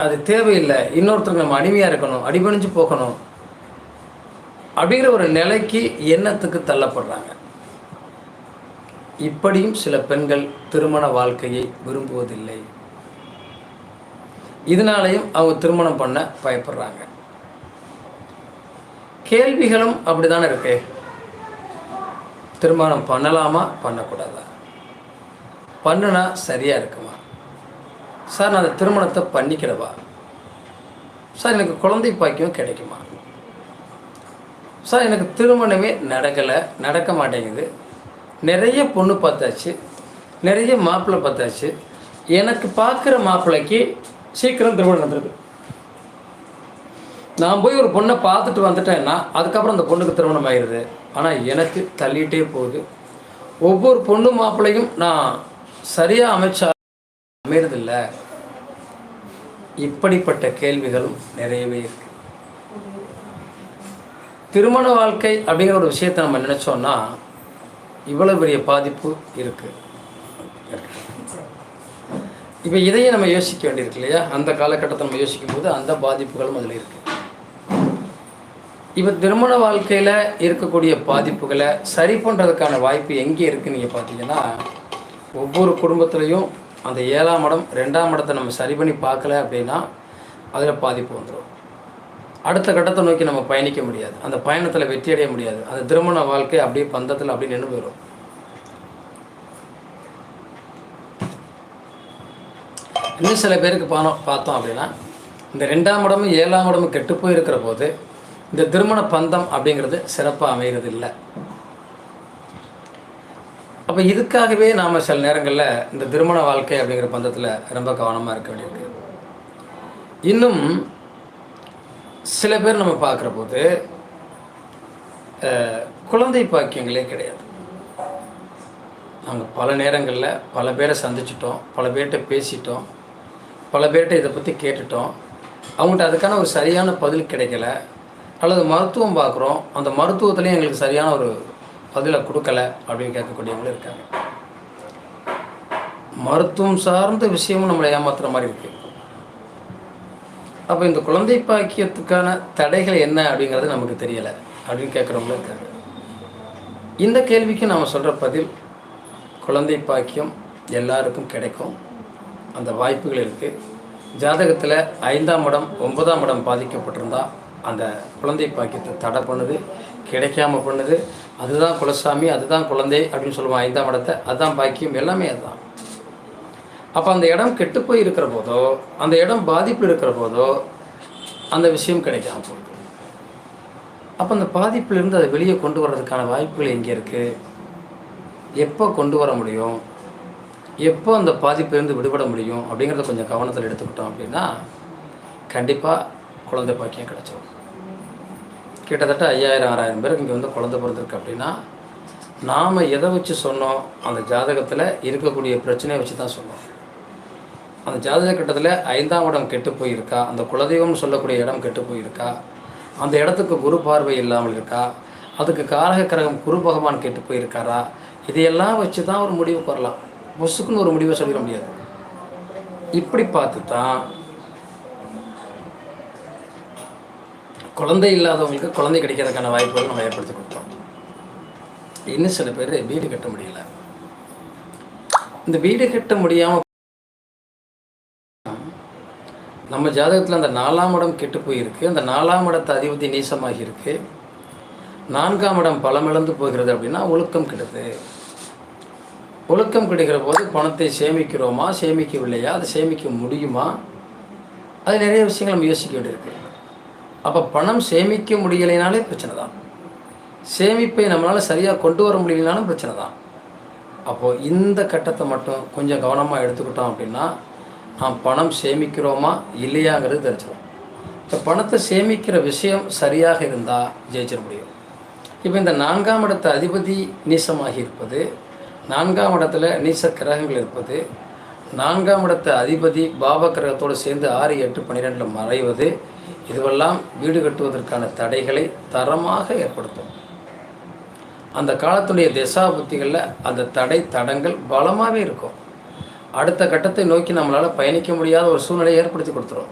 அது தேவையில்லை. இன்னொருத்தருக்கு நம்ம அடிமையாக இருக்கணும் அடிபணிஞ்சு போகணும் அப்படிங்கிற ஒரு நிலைக்கு எண்ணத்துக்கு தள்ளப்படுறாங்க. இப்படியும் சில பெண்கள் திருமண வாழ்க்கையை விரும்புவதில்லை. இதனாலையும் அவங்க திருமணம் பண்ண பயப்படுறாங்க. கேள்விகளும் அப்படிதானே இருக்கு. திருமணம் பண்ணலாமா? பண்ணக்கூடாதா? பண்ணுனா சரியா இருக்குமா? சார் நான் அந்த திருமணத்தை பண்ணிக்கிறவா சார் எனக்கு குழந்தை பாக்கியம் கிடைக்குமா? சார் எனக்கு திருமணமே நடக்கலை நடக்க மாட்டேங்குது. நிறைய பொண்ணு பார்த்தாச்சு நிறைய மாப்பிள்ளை பார்த்தாச்சு. எனக்கு பார்க்குற மாப்பிள்ளைக்கு சீக்கிரம் திருமணம் நடந்திருக்கு. நான் போய் ஒரு பொண்ணை பார்த்துட்டு வந்துட்டேன்னா அதுக்கப்புறம் அந்த பொண்ணுக்கு திருமணம் ஆயிடுது ஆனால் எனக்கு தள்ளிட்டே போகுது. ஒவ்வொரு பொண்ணு மாப்பிள்ளையும் நான் சரியாக அமைச்சா அமையறதில்லை. இப்படிப்பட்ட கேள்விகளும் நிறையவே இருக்கு. திருமண வாழ்க்கை அப்படிங்கிற ஒரு விஷயத்தை நம்ம நினச்சோன்னா இவ்வளவு பெரிய பாதிப்பு இருக்கு. இப்போ இதையே நம்ம யோசிக்க வேண்டியிருக்கு இல்லையா? அந்த காலகட்டத்தை நம்ம யோசிக்கும் போது அந்த பாதிப்புகளும் அதில் இருக்கு. இப்போ திருமண வாழ்க்கையில் இருக்கக்கூடிய பாதிப்புகளை சரி பண்ணுறதுக்கான வாய்ப்பு எங்கே இருக்குன்னு நீங்கள் பார்த்தீங்கன்னா ஒவ்வொரு குடும்பத்துலேயும் அந்த ஏழாம் இடம் ரெண்டாம் இடத்தை நம்ம சரி பண்ணி பார்க்கல அப்படின்னா அதில் பாதிப்பு வந்துடும் அடுத்த கட்டத்தை நோக்கி நம்ம பயணிக்க முடியாது. அந்த பயணத்தில் வெற்றி அடைய முடியாது. அந்த திருமண வாழ்க்கை அப்படியே பந்தத்தில் அப்படியே நின்று போயிடும் இன்னும் சில பேருக்கு பணம் பார்த்தோம் அப்படின்னா இந்த ரெண்டாம் இடமும் ஏழாம் இடமும் கெட்டு போயிருக்கிற போது இந்த திருமண பந்தம் அப்படிங்கிறது சிறப்பாக அமைகிறது இல்லை அப்போ இதுக்காகவே நாம் சில நேரங்களில் இந்த திருமண வாழ்க்கை அப்படிங்கிற பந்தத்தில் ரொம்ப கவனமாக இருக்க வேண்டியிருக்கு. இன்னும் சில பேர் நம்ம பார்க்குற போது குழந்தை பாக்கியங்களே கிடையாது. நாங்கள் பல நேரங்களில் பல பேரை சந்திச்சிட்டோம் பல பேர்கிட்ட பேசிட்டோம் பல பேர்கிட்ட இதை பற்றி கேட்டுட்டோம். அவங்கள்ட்ட அதுக்கான ஒரு சரியான பதில் கிடைக்கல. அல்லது மருத்துவம் பார்க்குறோம். அந்த மருத்துவத்துலேயும் எங்களுக்கு சரியான ஒரு பதிலை கொடுக்கல அப்படின்னு கேட்கக்கூடியவங்களும் இருக்காங்க. மருத்துவம் சார்ந்த விஷயமும் நம்மளை ஏமாத்துற மாதிரி இருக்குது அப்போ இந்த குழந்தை பாக்கியத்துக்கான தடைகள் என்ன அப்படிங்கிறது நமக்கு தெரியலை அப்படின்னு கேட்குறவங்களும் இருக்காங்க. இந்த கேள்விக்கு நாம் சொல்கிற பதில் குழந்தை பாக்கியம் எல்லாருக்கும் கிடைக்கும். அந்த வாய்ப்புகள் இருக்குது ஜாதகத்தில் ஐந்தாம் இடம் ஒன்பதாம் இடம் பாதிக்கப்பட்டிருந்தால் அந்த குழந்தை பாக்கியத்தை தடை பண்ணுது கிடைக்காம பண்ணுது அதுதான் குலசாமி அதுதான் குழந்தை அப்படின்னு சொல்லுவோம் ஐந்தாம் இடத்தை. அதுதான் பாக்கியம் எல்லாமே அதுதான். அப்போ அந்த இடம் கெட்டு போய் இருக்கிற போதோ அந்த இடம் பாதிப்பில் இருக்கிற போதோ அந்த விஷயம் கிடைக்காம போகுது. அப்போ அந்த பாதிப்பிலிருந்து அதை வெளியே கொண்டு வர்றதுக்கான வாய்ப்புகள் எங்கே இருக்குது எப்போ கொண்டு வர முடியும்? எப்போ அந்த பாதிப்பிலிருந்து விடுபட முடியும்? அப்படிங்கிறத கொஞ்சம் கவனத்தில் எடுத்துக்கிட்டோம் அப்படின்னா கண்டிப்பாக குழந்தை பாக்கியம் கிடச்சிடும் கிட்டத்தட்ட ஐயாயிரம் ஆறாயிரம் பேருக்கு இங்கே வந்து குழந்த பிறந்திருக்கு அப்படின்னா நாம் எதை வச்சு சொன்னோம்? அந்த ஜாதகத்தில் இருக்கக்கூடிய பிரச்சனையை வச்சு தான் சொன்னோம். அந்த ஜாதக கட்டத்தில் ஐந்தாம் இடம் கெட்டு போயிருக்கா? அந்த குலதெய்வம்னு சொல்லக்கூடிய இடம் கெட்டு போயிருக்கா? அந்த இடத்துக்கு குரு பார்வை இல்லாமல் இருக்கா? அதுக்கு காரக கிரகம் குரு பகவான் கெட்டு போயிருக்காரா? இதையெல்லாம் வச்சு தான் ஒரு முடிவுக்கு வரலாம். பொசுக்குன்னு ஒரு முடிவை சொல்லிட முடியாது. இப்படி பார்த்து தான் குழந்தை இல்லாதவங்களுக்கு குழந்தை கிடைக்கிறதுக்கான வாய்ப்புகள் நம்ம ஏற்படுத்தி கொடுத்தோம். இன்னும் சில பேர் வீடு கட்ட முடியல. இந்த வீடு கட்ட முடியாமல் நம்ம ஜாதகத்தில் அந்த நாலாம் இடம் கெட்டு போயிருக்கு. அந்த நாலாம் இடத்து அதிபதி நீசமாகி இருக்கு நான்காம் இடம் பலமிழந்து போகிறது அப்படின்னா ஒழுக்கம் கெடுது. ஒழுக்கம் கிடைக்கிற போது பணத்தை சேமிக்கிறோமா சேமிக்கவில்லையா அதை சேமிக்க முடியுமா? அது நிறைய விஷயங்கள் நம்ம யோசிக்க வேண்டியிருக்கு. அப்போ பணம் சேமிக்க முடியலைனாலே பிரச்சனை தான். சேமிப்பை நம்மளால் சரியாக கொண்டு வர முடியலனாலும் பிரச்சனை தான். அப்போது இந்த கட்டத்தை மட்டும் கொஞ்சம் கவனமாக எடுத்துக்கிட்டோம் அப்படின்னா நாம் பணம் சேமிக்கிறோமா இல்லையாங்கிறது தெரிஞ்சிடும் இப்போ பணத்தை சேமிக்கிற விஷயம் சரியாக இருந்தால் ஜெயிச்சிட முடியும். இப்போ இந்த நான்காம் இடத்து அதிபதி நீசமாகி இருப்பது நான்காம் இடத்துல நீச கிரகங்கள் இருப்பது நான்காம் இடத்து அதிபதி பாப கிரகத்தோடு சேர்ந்து ஆறு எட்டு பன்னிரெண்டில் மறைவது இதுவெல்லாம் வீடு கட்டுவதற்கான தடைகளை தரமாக ஏற்படுத்தும். அந்த காலத்துடைய திசா புத்திகளில் அந்த தடை தடங்கள் பலமாகவே இருக்கும். அடுத்த கட்டத்தை நோக்கி நம்மளால் பயணிக்க முடியாத ஒரு சூழ்நிலையை ஏற்படுத்தி கொடுத்துரும்.